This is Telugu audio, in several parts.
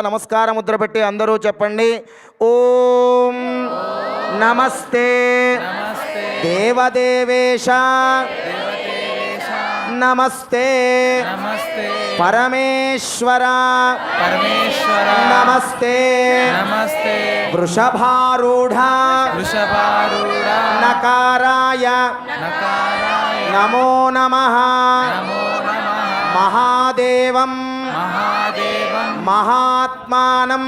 నమస్కార ముద్ర పెట్టి అందరూ చెప్పండి. ఓం నమస్తే. దేవదేవేశ. నమస్తే. పరమేశ్వర. పరమేశ్వర. నమస్తే. నమస్తే. వృషభారూఢ. వృషభారూఢ. నకారాయ. నకారాయ. నమో నమ. మహాదేవం. మహాత్మానం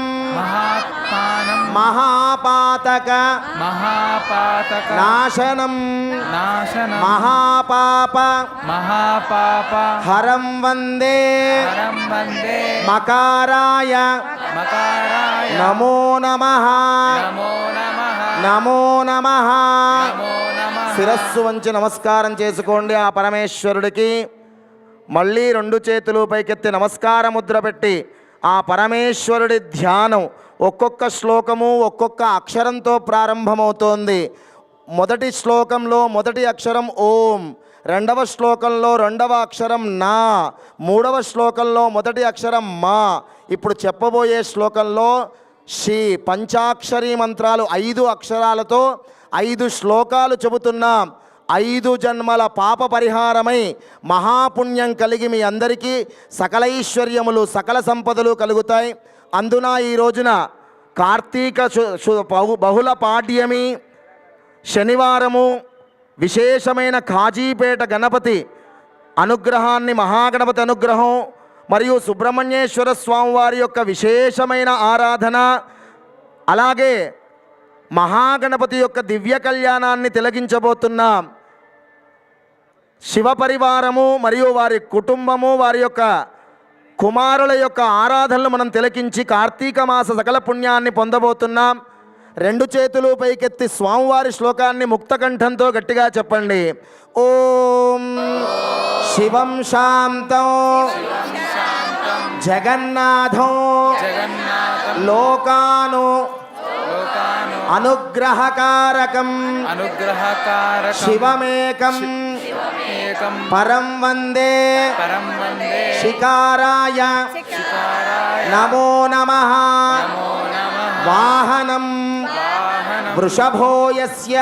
మహాపాతక మహాపాతక నాశనం నాశనం మహాపాప మహాపాప హరం వందే హరం వందే మకారాయ మకారాయ నమో నమ నమో నమ నమో నమ నమో నమ శిరస్సు వంచి నమస్కారం చేసుకోండి ఆ పరమేశ్వరుడికి. మళ్ళీ రెండు చేతులు పైకెత్తి నమస్కార ముద్ర పెట్టి ఆ పరమేశ్వరుడి ధ్యానం ఒక్కొక్క శ్లోకము ఒక్కొక్క అక్షరంతో ప్రారంభమవుతోంది. మొదటి శ్లోకంలో మొదటి అక్షరం ఓం రెండవ శ్లోకంలో రెండవ అక్షరం నా మూడవ శ్లోకంలో మొదటి అక్షరం మా. ఇప్పుడు చెప్పబోయే శ్లోకంలో శ్రీ పంచాక్షరీ మంత్రాలు ఐదు అక్షరాలతో ఐదు శ్లోకాలు చెబుతున్నాం. ఐదు జన్మల పాప పరిహారమై మహాపుణ్యం కలిగి మీ అందరికీ సకలైశ్వర్యములు సకల సంపదలు కలుగుతాయి. అందున ఈ రోజున కార్తీక బహు- బహుళ పాడ్యమి శనివారము విశేషమైన కాజీపేట గణపతి అనుగ్రహాన్ని మహాగణపతి అనుగ్రహం మరియు సుబ్రహ్మణ్యేశ్వర స్వామివారి యొక్క విశేషమైన ఆరాధన అలాగే మహాగణపతి యొక్క దివ్య కళ్యాణాన్ని తిలగించబోతున్నాం. శివ పరివారము మరియు వారి కుటుంబము వారి యొక్క కుమారుల యొక్క ఆరాధనలు మనం తిలకించి కార్తీక మాస సకల పుణ్యాన్ని పొందబోతున్నాం. రెండు చేతులు పైకెత్తి స్వామివారి శ్లోకాన్ని ముక్తకంఠంతో గట్టిగా చెప్పండి. ఓం శివం శాంతం. జగన్నాథం. జగన్నాథం లోకాను अनुग्रहकारकम्। अनुग्रहकारकं शिवमेकं शिवमेकं परं वंदे। परं वंदे। शिकाराय। नमो नमः। वाहनं। वृषभो यस्य।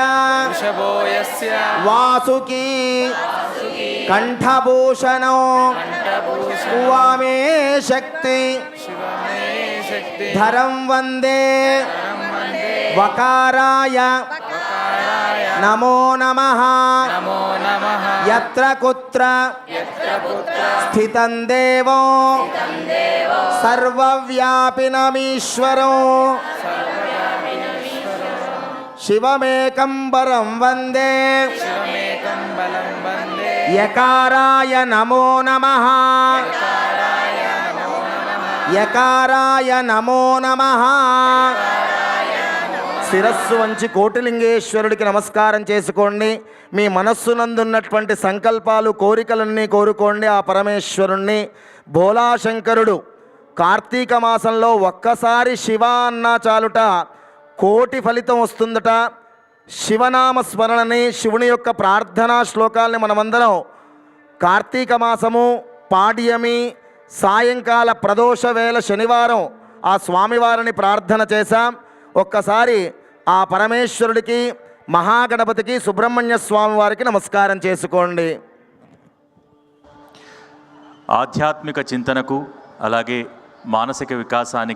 वृषभो यस्य। वासुकी। कण्ठभूषणो। शिवा शक्ति। धरं वंदे। वकाराय। नमो नमः। यत्र कुत्र। स्थितं देवो। सर्वव्यापिनमीश्वरो। शिवमेकं परं वंदे। यकाराय नमो नमः। यकाराय नमो नमः। శిరస్సు వంచి కోటిలింగేశ్వరుడికి నమస్కారం చేసుకోండి. మీ మనస్సునందున్నటువంటి సంకల్పాలు కోరికలన్నీ కోరుకోండి ఆ పరమేశ్వరుణ్ణి. భోలాశంకరుడు కార్తీక మాసంలో ఒక్కసారి శివ అన్నా చాలుట కోటి ఫలితం వస్తుందట. శివనామ స్మరణని శివుని యొక్క ప్రార్థనా శ్లోకాల్ని మనమందరం కార్తీక మాసము పాడ్యమి సాయంకాల ప్రదోష వేళ శనివారం ఆ స్వామివారిని ప్రార్థన చేశాం. ఒక్కసారి ఆ పరమేశ్వరుడికి మహాగణపతికి సుబ్రహ్మణ్య స్వామి వారికి నమస్కారం చేసుకోండి. ఆధ్యాత్మిక చింతనకు అలాగే మానసిక వికాసానికి